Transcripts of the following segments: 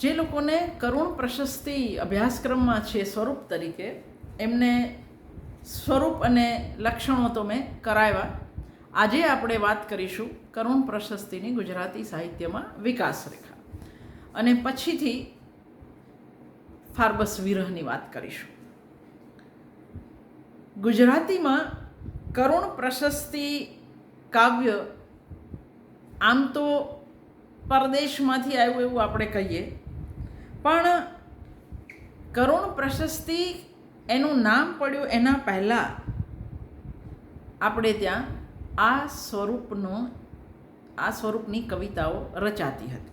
જે લોકોને કરુણ પ્રશસ્તિ અભ્યાસક્રમમાં છે સ્વરૂપ તરીકે, એમને સ્વરૂપ અને લક્ષણો તો મેં કરાવ્યા. આજે આપણે વાત કરીશું કરુણ પ્રશસ્તિની ગુજરાતી સાહિત્યમાં વિકાસ રેખા. અને પછીથી ફાર્બસ વિરહની વાત કરીશું. ગુજરાતીમાં કરુણ પ્રશસ્તિ કાવ્ય આમ તો પરદેશમાંથી આવ્યું એવું આપણે કહીએ પણ કરુણ પ્રશસ્તિ એનું નામ પડ્યું એના પહેલાં. આપણે ત્યાં આ સ્વરૂપનો, આ સ્વરૂપની કવિતાઓ રચાતી હતી.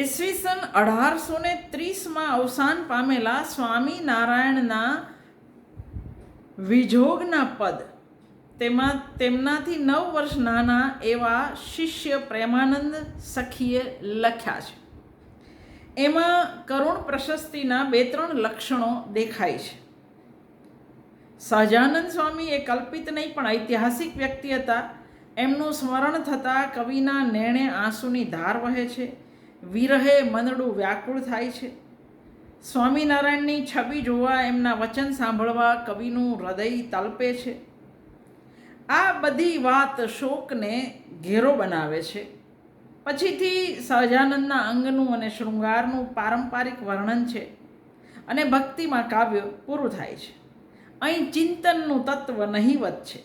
ઈસવીસન અઢારસો ને ત્રીસમાં અવસાન પામેલા સ્વામિનારાયણના વિજોગના પદ તેમાં તેમનાથી નવ વર્ષ નાના એવા શિષ્ય પ્રેમાનંદ સખીએ લખ્યા છે. એમાં કરુણ પ્રશસ્તિના બે ત્રણ લક્ષણો દેખાય છે. સહજાનંદ સ્વામી એ કલ્પિત નહીં પણ ઐતિહાસિક વ્યક્તિ હતા. એમનું સ્મરણ થતાં કવિના નેણે આંસુની ધાર વહે છે. વિરહે મનડું વ્યાકુળ થાય છે. સ્વામિનારાયણની છબી જોવા એમના વચન સાંભળવા કવિનું હૃદય તલપે છે. આ બધી વાત શોકને ઘેરો બનાવે છે. પછીથી સહજાનંદના અંગનું અને શૃંગારનું પારંપરિક વર્ણન છે અને ભક્તિમાં કાવ્ય પૂરું થાય છે. અહીં ચિંતનનું તત્વ નહીવત છે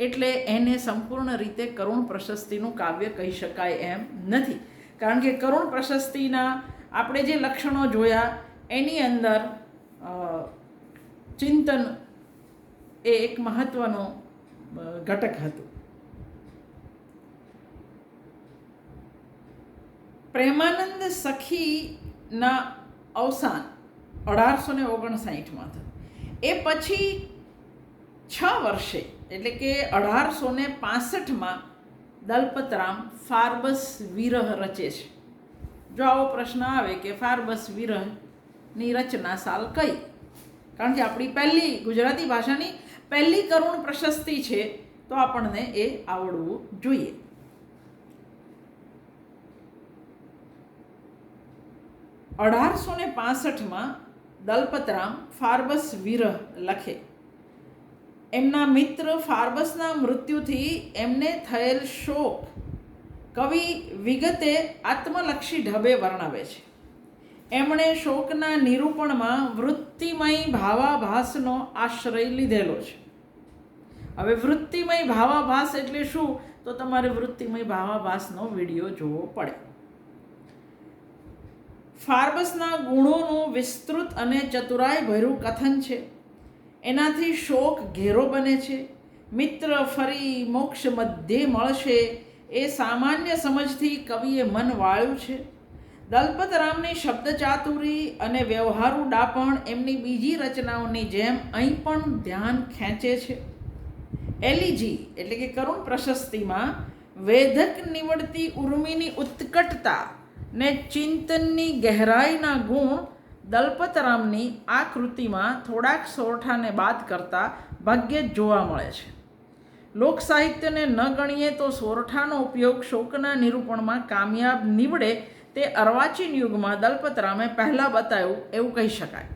એટલે એને સંપૂર્ણ રીતે કરુણ પ્રશસ્તિનું કાવ્ય કહી શકાય એમ નથી. કારણ કે કરુણ પ્રશસ્તિના આપણે જે લક્ષણો જોયા એની અંદર ચિંતન એ એક મહત્વનો અ, ઘટક હતું. પ્રેમાનંદ સખીના અવસાન અઢારસો ને ઓગણસાઠમાં થયું. એ પછી છ વર્ષે, એટલે કે અઢારસો ને પાસઠમાં દલપતરામ ફાર્બસ વિરહ રચે છે. જો આવો પ્રશ્ન આવે કે ફાર્બસ વિરહની રચના સાલ કઈ? કારણ કે આપણી પહેલી ગુજરાતી ભાષાની પહેલી કરુણ પ્રશસ્તિ છે, તો આપણને એ આવડવું જોઈએ. અઢારસો ને પાસઠમાં દલપતરામ ફાર્બસ વિરહ લખે. એમના મિત્ર ફાર્બસના મૃત્યુથી એમને થયેલ શોક કવિ વિગતે આત્મલક્ષી ઢબે વર્ણવે છે. એમણે શોકના નિરૂપણમાં વૃત્તિમય ભાવાભાસનો આશ્રય લીધેલો છે. હવે વૃત્તિમય ભાવાભાસ એટલે શું? તો તમારે વૃત્તિમય ભાવાભાસનો વીડિયો જોવો પડે. ફાર્બસના ગુણોનું વિસ્તૃત અને ચતુરાઈભર્યું કથન છે. એનાથી શોક ઘેરો બને છે. મિત્ર ફરી મોક્ષ મધ્યે મળશે. એ સામાન્ય સમજથી કવિએ મન વાળ્યું છે. દલપતરામની શબ્દ ચાતુરી અને વ્યવહારુ ડાપણ એમની બીજી રચનાઓની જેમ અહીં પણ ધ્યાન ખેંચે છે. એલિજી એટલે કે કરુણ પ્રશસ્તિમાં વેધક નીવડતી ઉર્મિની ઉત્કટતા ને ચિંતનની ગહેરાઈના ગુણ દલપતરામની આ કૃતિમાં થોડાક સોરઠાને બાદ કરતાં ભાગ્યે જ જોવા મળે છે. લોક સાહિત્યને ન ગણીએ તો સોરઠાનો ઉપયોગ શોકના નિરૂપણમાં કામયાબ નીવડે તે અર્વાચીન યુગમાં દલપતરામે પહેલાં બતાવ્યું એવું કહી શકાય.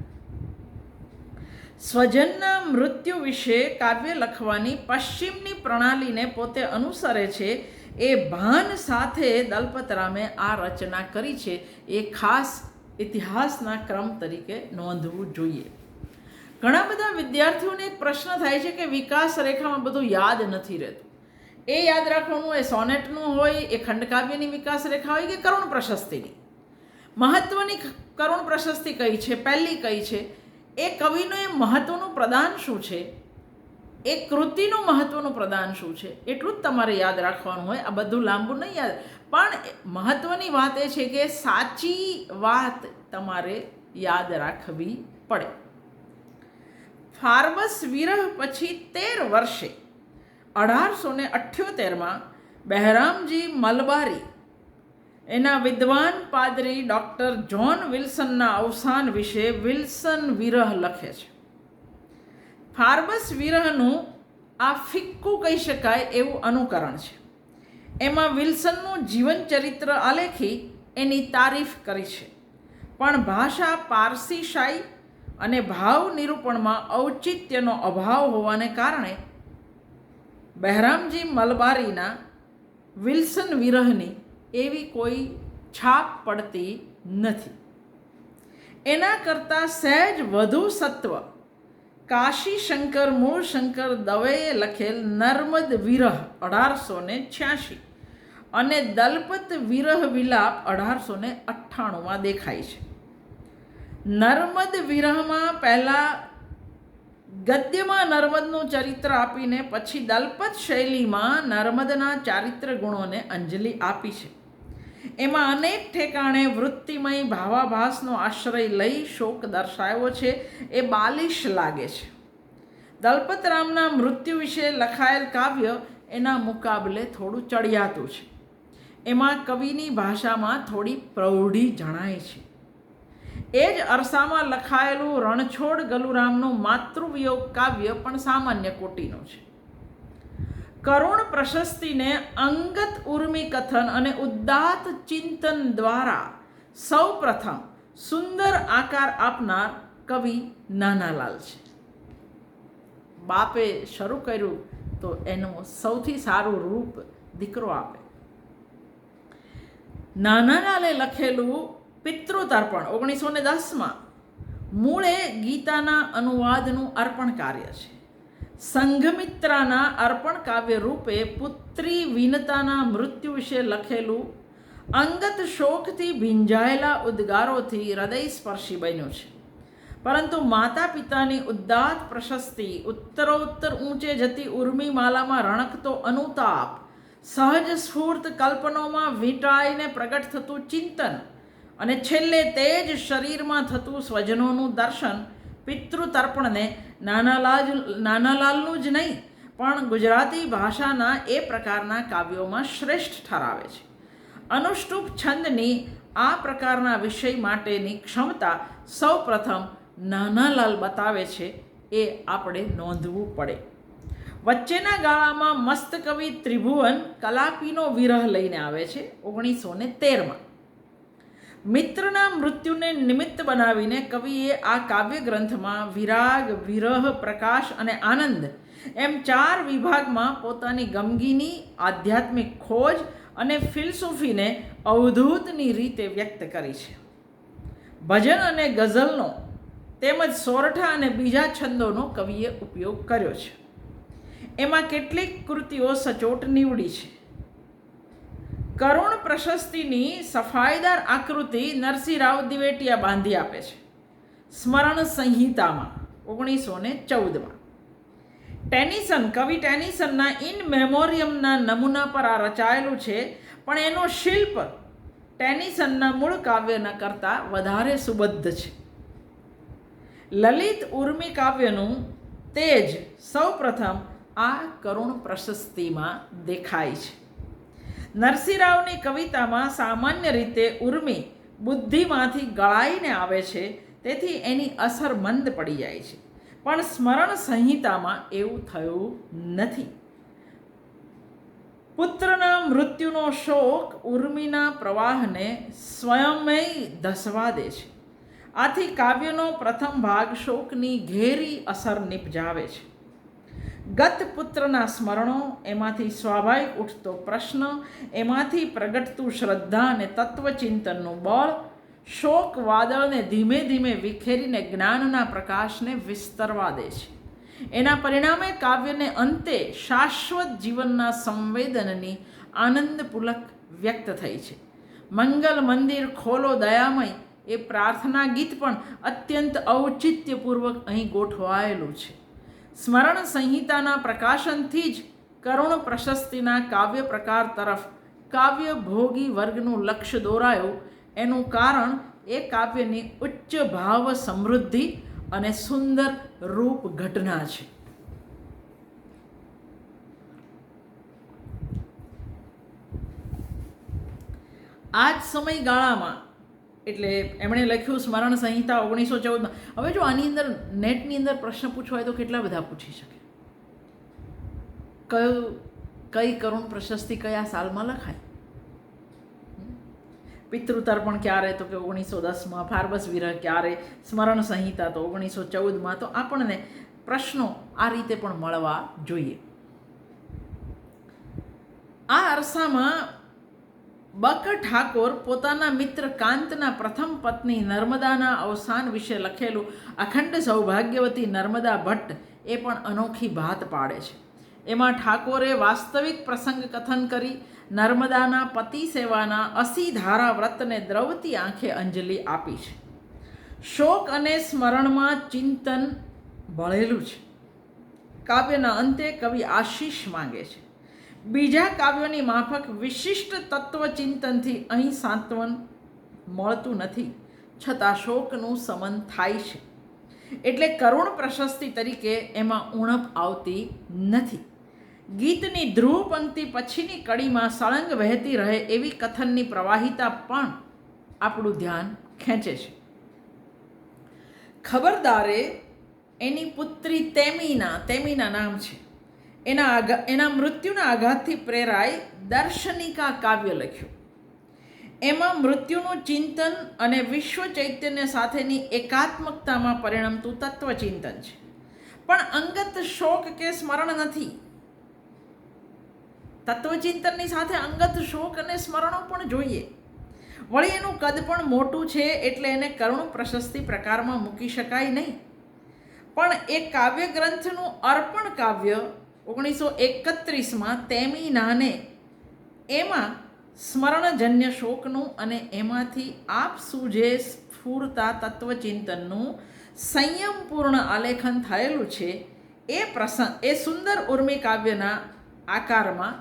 સ્વજનના મૃત્યુ વિશે કાવ્ય લખવાની પશ્ચિમની પ્રણાલીને પોતે અનુસરે છે, એ ભાન સાથે દલપતરામે આ રચના કરી છે, એ ખાસ ઇતિહાસના ક્રમ તરીકે નોંધવું જોઈએ. ઘણા બધા વિદ્યાર્થીઓને એક પ્રશ્ન થાય છે કે વિકાસ રેખામાં બધું યાદ નથી રહેતું. એ યાદ રાખવાનું, એ સોનેટનું હોય, એ ખંડકાવ્યની વિકાસ રેખા હોય કે કરુણ પ્રશસ્તિની? મહત્વની કરુણ પ્રશસ્તિ કઈ છે? પહેલી કઈ છે? એ કવિનું એ મહત્વનું પ્રદાન શું છે? એ કૃતિનું મહત્વનું પ્રદાન શું છે? એટલું જ તમારે યાદ રાખવાનું હોય, આ બધું લાંબુ નહીં યાદ. પણ મહત્વની વાત એ છે કે સાચી વાત તમારે યાદ રાખવી પડે. ફાર્બસ વિરહ પછી તેર વર્ષે અઢારસો ને અઠ્યોતેરમાં બહેરામજી મલબારી, એના વિદ્વાન પાદરી ડૉક્ટર જ્હોન વિલ્સનના અવસાન વિશે વિલ્સન વિરહ લખે છે. ફાર્બસ વિરહનું આ ફિક્કું કહી શકાય એવું અનુકરણ છે. એમાં વિલ્સનનું જીવન ચરિત્ર આલેખી એની તારીફ કરી છે. પણ ભાષા પારસી શાહી અને ભાવ નિરૂપણમાં ઔચિત્યનો અભાવ હોવાને કારણે બહેરામજી મલબારીના વિલ્સન વિરહની એવી કોઈ છાપ પડતી નથી. એના કરતાં સહેજ વધુ સત્વ કાશી શંકર મૂળ શંકર દવેએ લખેલ નર્મદ વિરહ અઢારસો ને છ્યાસી અને દલપત વિરહ વિલાપ અઢારસો ને અઠ્ઠાણુંમાં દેખાય છે. નર્મદ વિરહમાં પહેલાં ગદ્યમાં નર્મદનું ચરિત્ર આપીને પછી દલપત શૈલીમાં નર્મદના ચારિત્ર ગુણોને અંજલિ આપી છે. એમાં અનેક ઠેકાણે વૃત્તિમય ભાવાભાસનો આશ્રય લઈ શોક દર્શાવ્યો છે, એ બાલિશ લાગે છે. દલપતરામના મૃત્યુ વિશે લખાયેલ કાવ્ય એના મુકાબલે થોડું ચડિયાતું છે. એમાં કવિની ભાષામાં થોડી પ્રૌઢી જણાય છે. એ જ અરસામાં લખાયેલું રણછોડ ગલુરામનું માતૃવિયોગ કાવ્ય પણ સામાન્ય કોટીનું છે. કરુણ પ્રશસ્તિને અંગત ઉર્મી કથન અને ઉદ્દાત ચિંતન દ્વારા સૌ પ્રથમ સુંદર આકાર આપનાર કવિ નાનાલાલ છે. બાપે શરૂ કર્યું તો એનું સૌથી સારું રૂપ દીકરો આપે. નાનાલાલે લખેલું પિતૃતર્પણ ઓગણીસો ને દસમાં મૂળે ગીતાના અનુવાદનું અર્પણ કાર્ય છે. સંઘમિત્રાના અર્પણ કાવ્ય રૂપે પુત્રી વિનતાના મૃત્યુ વિશે લખેલું અંગત શોકથી ભીંજાયેલા ઉદ્ગારોથી હૃદયસ્પર્શી બન્યું છે. પરંતુ માતા પિતાની ઉદ્દાત પ્રશસ્તિ ઉત્તરોત્તર ઊંચે જતી ઉર્મિમાલામાં રણકતો અનુતાપ, સહજ સ્ફૂર્ત કલ્પનોમાં વીંટાઈને પ્રગટ થતું ચિંતન અને છેલ્લે તે જ શરીરમાં થતું સ્વજનોનું દર્શન પિતૃતર્પણને નાનાલાલ નાનાલાલનું જ નહીં, પણ ગુજરાતી ભાષાના એ પ્રકારના કાવ્યોમાં શ્રેષ્ઠ ઠરાવે છે. અનુષ્ટુપ છંદની આ પ્રકારના વિષય માટેની ક્ષમતા સૌ પ્રથમ નાનાલાલ બતાવે છે એ આપણે નોંધવું પડે. વચ્ચેના ગાળામાં મસ્ત કવિ ત્રિભુવન કલાપીનો વિરહ લઈને આવે છે ઓગણીસો ને તેરમાં. મિત્રના મૃત્યુને નિમિત્ત બનાવીને કવિએ આ કાવ્ય ગ્રંથમાં વિરાગ, વિરહ, પ્રકાશ અને આનંદ એમ ચાર વિભાગમાં પોતાની ગમગીની આધ્યાત્મિક ખોજ અને ફિલસૂફીને અવધૂતની રીતે વ્યક્ત કરી છે. ભજન અને ગઝલનો તેમજ સોરઠા અને બીજા છંદોનો કવિએ ઉપયોગ કર્યો છે. એમાં કેટલીક કૃતિઓ સચોટ નીવડી છે. કરુણ પ્રશસ્તિની સફાઈદાર આકૃતિ નરસિંહરાવ દિવેટિયા બાંધી આપે છે. સ્મરણ સંહિતામાં, ઓગણીસો ને ચૌદમાં. ટેનિસન, કવિ ટેનિસનના ઇન મેમોરિયમના નમૂના પર આ રચાયેલું છે, પણ એનો શિલ્પ ટેનિસનના મૂળ કાવ્યના કરતાં વધારે સુબદ્ધ છે. લલિત ઉર્મી કાવ્યનું તેજ સૌપ્રથમ આ કરુણ પ્રશસ્તિમાં દેખાય છે. નરસિંહરાવની કવિતામાં સામાન્ય રીતે ઉર્મી બુદ્ધિમાંથી ગળાઈને આવે છે, તેથી એની અસર મંદ પડી જાય છે. પણ સ્મરણ સંહિતામાં એવું થયું નથી. પુત્રના મૃત્યુનો શોક ઉર્મિના પ્રવાહને સ્વયંમય ધસવા દે છે. આથી કાવ્યનો પ્રથમ ભાગ શોકની ઘેરી અસર નિપજાવે છે. ગત પુત્રના સ્મરણો એમાંથી સ્વાભાવિક ઉઠતો પ્રશ્ન, એમાંથી પ્રગટતું શ્રદ્ધા અને તત્વચિંતનનું બળ, શોક વાદળને ધીમે ધીમે વિખેરીને જ્ઞાનના પ્રકાશને વિસ્તરવા દે છે. એના પરિણામે કાવ્યને અંતે શાશ્વત જીવનના સંવેદનની આનંદપૂલક વ્યક્ત થઈ છે. મંગલ મંદિર ખોલો દયામય એ પ્રાર્થના ગીત પણ અત્યંત ઔચિત્યપૂર્વક અહીં ગોઠવાયેલું છે. સ્મરણ સંહિતાના પ્રકાશનથી જ કરુણ પ્રશસ્તિના કાવ્ય પ્રકાર તરફ કાવ્ય ભોગી વર્ગનું લક્ષ્ય દોરાયું. એનું કારણ એ કાવ્યની ઉચ્ચ ભાવ સમૃદ્ધિ અને સુંદર રૂપ ઘટના છે. આ જ સમયગાળામાં એટલે એમણે લખ્યું સ્મરણ સંહિતા ઓગણીસો ચૌદમાં. હવે જો આની અંદર નેટની અંદર પ્રશ્ન પૂછવાય તો કેટલા બધા પૂછી શકે? કયું, કઈ કરુણ પ્રશસ્તિ કયા સાલમાં લખાય? પિતૃતર્પણ ક્યારે? તો કે ઓગણીસો દસમાં. ફાર્બસ વિરહ ક્યારે? સ્મરણ સંહિતા તો ઓગણીસો ચૌદમાં. તો આપણને પ્રશ્નો આ રીતે પણ મળવા જોઈએ. આ અરસામાં બક ઠાકોર પોતાના મિત્ર કાંતના પ્રથમ પત્ની નર્મદાના અવસાન વિશે લખેલું અખંડ સૌભાગ્યવતી નર્મદા ભટ્ટ એ પણ અનોખી ભાત પાડે છે. એમાં ઠાકોરે વાસ્તવિક પ્રસંગ કથન કરી નર્મદાના પતિ સેવાના અસી ધારા વ્રતને દ્રવતી આંખે અંજલિ આપી છે. શોક અને સ્મરણમાં ચિંતન ભળેલું છે. કાવ્યના અંતે કવિ આશીષ માંગે છે. બીજા કાવ્યોની માફક વિશિષ્ટ તત્વચિંતનથી અહીં સાંત્વન મળતું નથી. છતાં શોકનું સમન થાય છે. એટલે કરુણ પ્રશસ્તિ તરીકે એમાં ઉણપ આવતી નથી. ગીતની ધ્રુવ પંક્તિ પછીની કડીમાં સળંગ વહેતી રહે એવી કથનની પ્રવાહિતા પણ આપણું ધ્યાન ખેંચે છે. ખબરદારે એની પુત્રી તેમીના તેમીના નામ છે. એના આઘા, એના મૃત્યુના આઘાતથી પ્રેરાય દર્શનિકા કાવ્ય લખ્યું. એમાં મૃત્યુનું ચિંતન અને વિશ્વ ચૈતન્ય સાથેની એકાત્મકતામાં પરિણમતું તત્વચિંતન છે. પણ અંગત શોક કે સ્મરણ નથી. તત્વચિંતનની સાથે અંગત શોક અને સ્મરણો પણ જોઈએ. વળી એનું કદ પણ મોટું છે એટલે એને કરુણ પ્રશસ્તિ પ્રકારમાં મૂકી શકાય નહીં. પણ એ કાવ્ય ગ્રંથનું અર્પણ કાવ્ય ઓગણીસો એકત્રીસમાં તેમી નાને એમાં સ્મરણજન્ય શોકનું અને એમાંથી આપ સુજે સ્ફૂરતા તત્વચિંતનનું સંયમપૂર્ણ આલેખન થયેલું છે. એ પ્રસંગ, એ સુંદર ઉર્મી કાવ્યના આકારમાં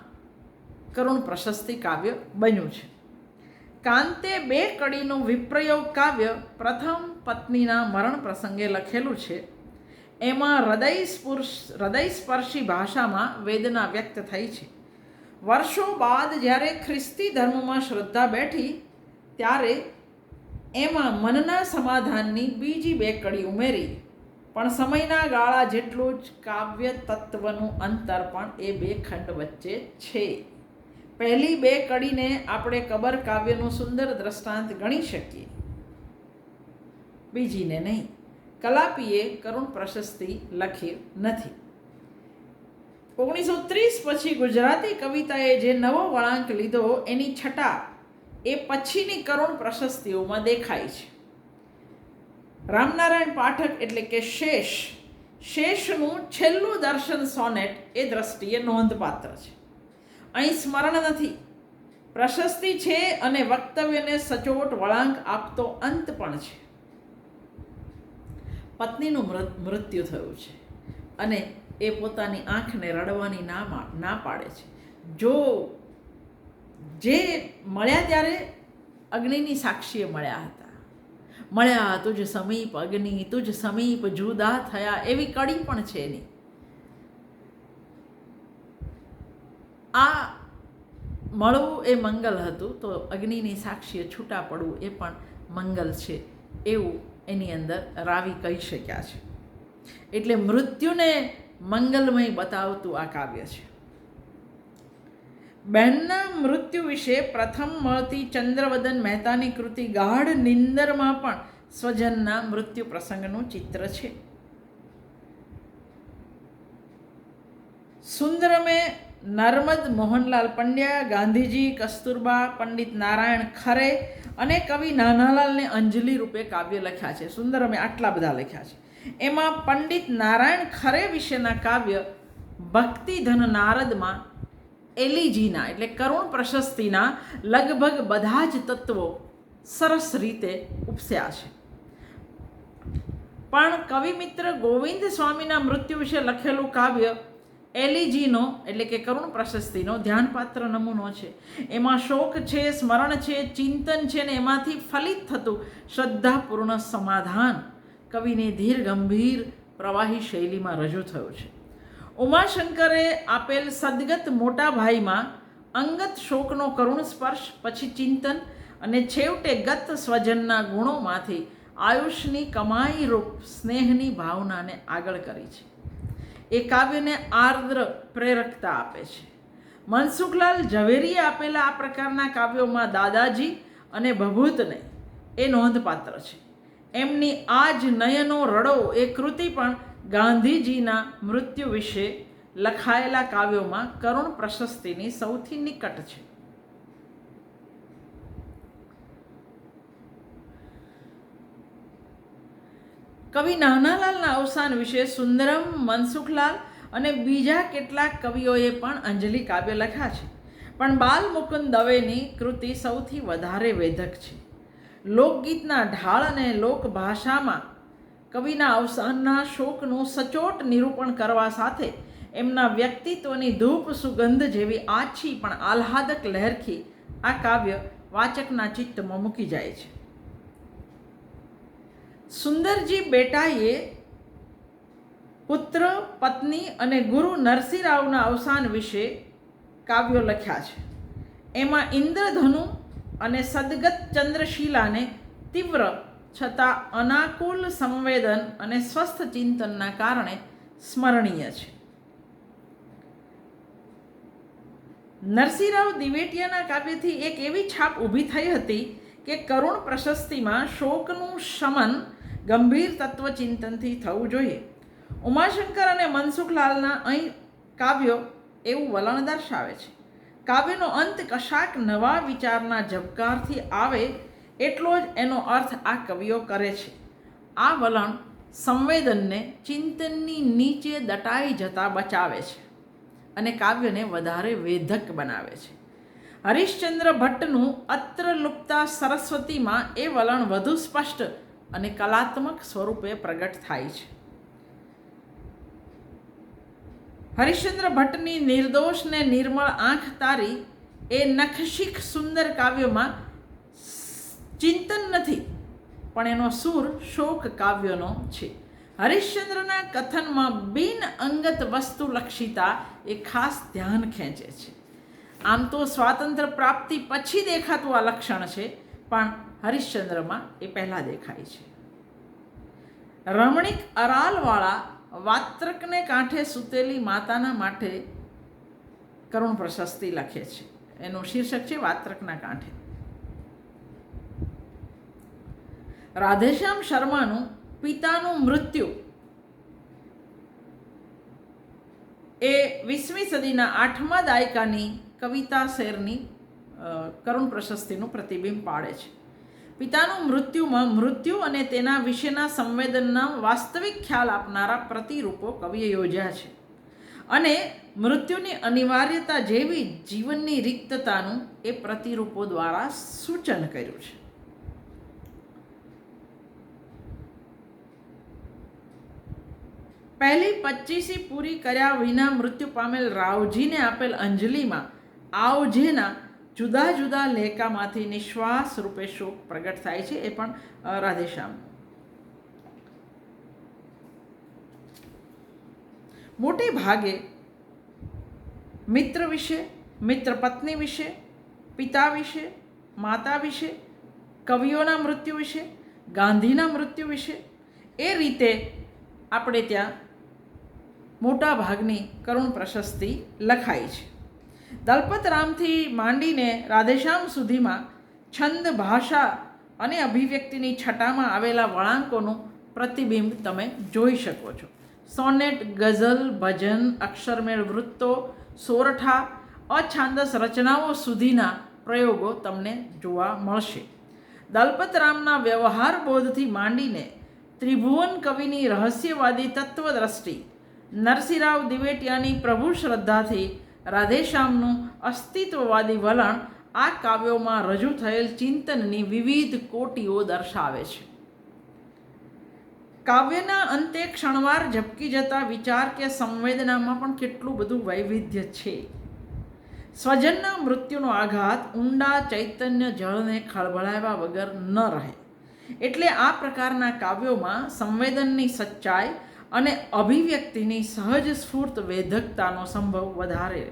કરુણ પ્રશસ્તિ કાવ્ય બન્યું છે. કાંતે બે કડીનું વિપ્રયોગ કાવ્ય પ્રથમ પત્નીના મરણ પ્રસંગે લખેલું છે. એમાં હૃદય સ્પુર્શ હૃદયસ્પર્શી ભાષામાં વેદના વ્યક્ત થઈ છે. વર્ષો બાદ જ્યારે ખ્રિસ્તી ધર્મમાં શ્રદ્ધા બેઠી, ત્યારે એમાં મનના સમાધાનની બીજી બે કડી ઉમેરી. પણ સમયના ગાળા જેટલું જ કાવ્ય તત્વનું અંતર પણ એ બે ખંડ વચ્ચે છે. પહેલી બે કડીને આપણે કબર કાવ્યનું સુંદર દ્રષ્ટાંત ગણી શકીએ. બીજીને નહીં. કલાપીએ કરુણ પ્રશસ્તિ લખી નથી. ઓગણીસો ત્રીસ પછી ગુજરાતી કવિતાએ જે નવો વળાંક લીધો એની છટા એ પછીની કરુણ પ્રશસ્તિઓમાં દેખાય છે. રામનારાયણ પાઠક એટલે કે શેષ, શેષનું છેલ્લું દર્શન સોનેટ એ દ્રષ્ટિએ નોંધપાત્ર છે. અહીં સ્મરણ નથી. પ્રશસ્તિ છે અને વક્તવ્યને સચોટ વળાંક આપતો અંત પણ છે. પત્નીનું મૃત, મૃત્યુ થયું છે. અને એ પોતાની આંખને રડવાની ના ના પાડે છે. જો જે મળ્યા ત્યારે અગ્નિની સાક્ષીએ મળ્યા હતા. મળ્યા તુજ સમીપ અગ્નિ, તુજ સમીપ જુદા થયા એવી કડી પણ છે એની. આ મળવું એ મંગલ હતું તો અગ્નિની સાક્ષીએ છૂટા પડવું એ પણ મંગલ છે એવું એની અંદર રાવી કહી શક્યા છે. એટલે મૃત્યુને મંગલમય બતાવતું આ કાવ્ય છે. બહેનના મૃત્યુ વિશે પ્રથમ મળતી ચંદ્રવદન મહેતાની કૃતિ ગાઢ નિંદરમાં પણ સ્વજનના મૃત્યુ પ્રસંગનું ચિત્ર છે. સુંદરમે નર્મદ મોહનલાલ પંડ્યા, ગાંધીજી, કસ્તુરબા, પંડિત નારાયણ ખરે અને કવિ નાનાલાલને અંજલિ રૂપે કાવ્ય લખ્યા છે. સુંદર, અમે આટલા બધા લખ્યા છે. એમાં પંડિત નારાયણ ખરે વિશેના કાવ્ય ભક્તિધન નારદમાં એલિજીના, એટલે કરુણ પ્રશસ્તિના, લગભગ બધા જ તત્વો સરસ રીતે ઉપસ્યા છે. પણ કવિમિત્ર ગોવિંદ સ્વામીના મૃત્યુ વિશે લખેલું કાવ્ય એલિજીનો, એટલે કે કરુણ પ્રશસ્તિનો, ધ્યાનપાત્ર નમૂનો છે. એમાં શોક છે, સ્મરણ છે, ચિંતન છે ને એમાંથી ફલિત થતું શ્રદ્ધાપૂર્ણ સમાધાન કવિને ધીર ગંભીર પ્રવાહી શૈલીમાં રજૂ થયો છે. ઉમાશંકરે આપેલ સદગત મોટા ભાઈમાં અંગત શોકનો કરુણ સ્પર્શ, પછી ચિંતન અને છેવટે ગત સ્વજનના ગુણોમાંથી આયુષની કમાઈ રૂપ સ્નેહની ભાવનાને આગળ કરી છે. એ કાવ્યને આર્દ્ર પ્રેરકતા આપે છે. મનસુખલાલ ઝવેરીએ આપેલા આ પ્રકારના કાવ્યોમાં દાદાજી અને ભભૂતને એ નોંધપાત્ર છે. એમની આ જ નયનો રડો એ કૃતિ પણ ગાંધીજીના મૃત્યુ વિશે લખાયેલા કાવ્યોમાં કરુણ પ્રશસ્તિની સૌથી નિકટ છે. કવિ નાનાલાલના અવસાન વિશે સુંદરમ, મનસુખલાલ અને બીજા કેટલાક કવિઓએ પણ અંજલિ કાવ્ય લખ્યા છે. પણ બાલ મુકુંદ દવેની કૃતિ સૌથી વધારે વેધક છે. લોકગીતના ઢાળ અને લોકભાષામાં કવિના અવસાનના શોકનું સચોટ નિરૂપણ કરવા સાથે એમના વ્યક્તિત્વની ધૂપ સુગંધ જેવી આછી પણ આહ્લાદક લહેરખી આ કાવ્ય વાચકના ચિત્તમાં મૂકી જાય છે. સુંદરજી બેટાએ પુત્ર, પત્ની અને ગુરુ નરસિંહરાવના અવસાન વિશે કાવ્યો લખ્યા છે. એમાં ઇન્દ્રધનુ અને સદગત ચંદ્રશીલાને તીવ્ર છતાં અનાકૂલ સંવેદન અને સ્વસ્થ ચિંતનના કારણે સ્મરણીય છે. નરસિંહરાવ દિવેટિયાના કાવ્યથી એક એવી છાપ ઊભી થઈ હતી કે કરુણ પ્રશસ્તિમાં શોકનું શમન ગંભીર તત્વચિંતનથી થવું જોઈએ. ઉમાશંકર અને મનસુખલાલના અહીં કાવ્યો એવું વલણ દર્શાવે છે. કાવ્યનો અંત કશાક નવા વિચારના ઝબકારથી આવે એટલો જ એનો અર્થ આ કવિઓ કરે છે. આ વલણ સંવેદનને ચિંતનની નીચે દટાઈ જતા બચાવે છે અને કાવ્યને વધારે વેધક બનાવે છે. હરિશ્ચંદ્ર ભટ્ટનું અત્ર લુપ્તા સરસ્વતીમાં એ વલણ વધુ સ્પષ્ટ અને કલાત્મક સ્વરૂપે પ્રગટ થાય છે. હરિશ્ચંદ્ર ભટ્ટની નિર્દોષ ને નિર્મળ આંખ તારી એ નખશીખ સુંદર કાવ્યમાં ચિંતન નથી, પણ એનો સૂર શોક કાવ્યનો છે. હરિશ્ચંદ્રના કથનમાં બિન અંગત વસ્તુલક્ષિતા એ ખાસ ધ્યાન ખેંચે છે. આમ તો સ્વાતંત્ર્ય પ્રાપ્તિ પછી દેખાતું આ લક્ષણ છે પણ હરિશ્ચંદ્રમાં એ પહેલાં દેખાય છે. રમણીક અરાલવાળા વાત્રકને કાંઠે સૂતેલી માતાના માટે કરુણ પ્રશસ્તિ લખે છે. એનું શીર્ષક છે વાત્રકના કાંઠે. રાધેશ્યામ શર્માનું પિતાનું મૃત્યુ એ વીસમી સદીના આઠમા દાયકાની કવિતા શેરની કરુણ પ્રશસ્તિનું પ્રતિબિંબ પાડે છે. પિતાનું મૃત્યુમાં મૃત્યુ અને તેના વિશેના સંવેદનના વાસ્તવિક ખ્યાલ આપનારા પ્રતિરૂપો કવિએ યોજ્યા છે. અને મૃત્યુની અનિવાર્યતા જેવી જીવનની રિક્તતાનું એ પ્રતિરૂપો દ્વારા સૂચન કર્યું છે. પહેલી પચીસી પૂરી કર્યા વિના મૃત્યુ પામેલ રાવજીને આપેલ અંજલિમાં આવજેના જુદા જુદા લેકામાંથી નિશ્વાસ રૂપે શોક પ્રગટ થાય છે, એ પણ રાધેશ્યામ. મોટે ભાગે મિત્ર વિશે, મિત્ર પત્ની વિશે, પિતા વિશે, માતા વિશે, કવિઓના મૃત્યુ વિશે, ગાંધીના મૃત્યુ વિશે, એ રીતે આપણે ત્યાં મોટા ભાગની કરુણ પ્રશસ્તિ લખાઈ છે. દલપતરામથી માંડીને રાધેશ્યામ સુધીમાં છંદ ભાષા અને અભિવ્યક્તિની છટામાં આવેલા વળાંકોનું પ્રતિબિંબ તમે જોઈ શકો છો. સોનેટ, ગઝલ, ભજન, અક્ષરમેળ વૃત્તો, સોરઠા, અછાંદસ રચનાઓ સુધીના પ્રયોગો તમને જોવા મળશે. દલપતરામના વ્યવહાર બોધથી માંડીને ત્રિભુવન કવિની રહસ્યવાદી તત્વદ્રષ્ટિ નરસિંહરાવ દિવેટિયાની પ્રભુ શ્રદ્ધાથી રાધેશ્યામનું અસ્તિત્વવાદી વલણ આ કાવ્યોમાં રજૂ થયેલ ચિંતનની વિવિધ કોટીઓ દર્શાવે છે. કાવ્યના અંતે ક્ષણવાર ઝબકી જતા વિચાર કે સંવેદનામાં પણ કેટલું બધું વૈવિધ્ય છે. સ્વજનના મૃત્યુનો આઘાત ઊંડા ચૈતન્ય જળને ખળભળાવ્યા વગર ન રહે. એટલે આ પ્રકારના કાવ્યોમાં સંવેદનની સચ્ચાઈ અને અભિવ્યક્તિની સહજ સ્ફૂર્ત વેધકતાનો સંભવ વધારે.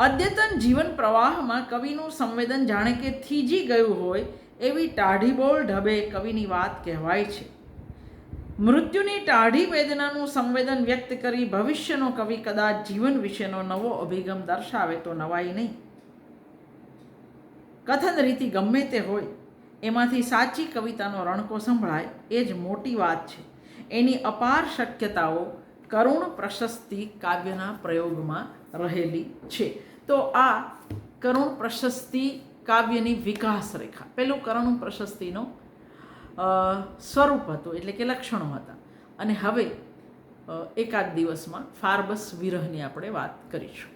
અદ્યતન જીવન પ્રવાહમાં કવિનું સંવેદન જાણે કે થીજી ગયું હોય એવી ટાઢીબોળ ઢબે કવિની વાત કહેવાય છે. મૃત્યુની ટાઢી વેદનાનું સંવેદન વ્યક્ત કરી ભવિષ્યનો કવિ કદાચ જીવન વિશેનો નવો અભિગમ દર્શાવે તો નવાઈ નહીં. કથન રીતિ ગમે તે હોય, એમાંથી સાચી કવિતાનો રણકો સંભળાય, એ જ મોટી વાત છે. એની અપાર શક્યતાઓ કરુણ પ્રશસ્તિ કાવ્યના પ્રયોગમાં રહેલી છે. તો આ કરુણ પ્રશસ્તિ કાવ્યની વિકાસ રેખા, પેલું કરુણ પ્રશસ્તિનો સ્વરૂપ હતું, એટલે કે લક્ષણો હતા. અને હવે એકાદ દિવસમાં ફારબસ વિરહની આપણે વાત કરીશું.